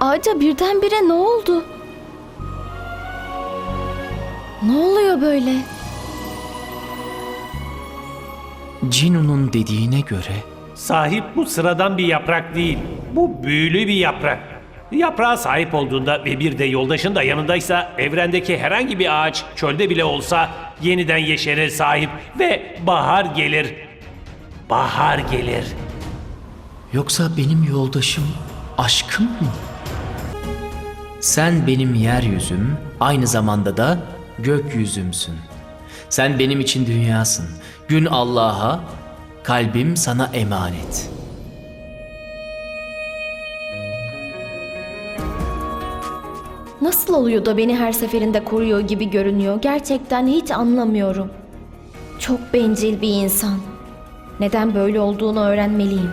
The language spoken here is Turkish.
ağaca birdenbire ne oldu? Ne oluyor böyle? Cinu'nun dediğine göre Sahip bu sıradan bir yaprak değil. Bu büyülü bir yaprak. Yaprağa sahip olduğunda ve bir de yoldaşın da yanındaysa evrendeki herhangi bir ağaç çölde bile olsa yeniden yeşerir sahip ve bahar gelir. Bahar gelir. yoksa benim yoldaşım aşkım mı? Sen benim yeryüzüm, aynı zamanda da gökyüzümsün. Sen benim için dünyasın. Gün Allah'a, kalbim sana emanet. Nasıl oluyor da beni her seferinde koruyor gibi görünüyor? Gerçekten hiç anlamıyorum. Çok bencil bir insan. Neden böyle olduğunu öğrenmeliyim.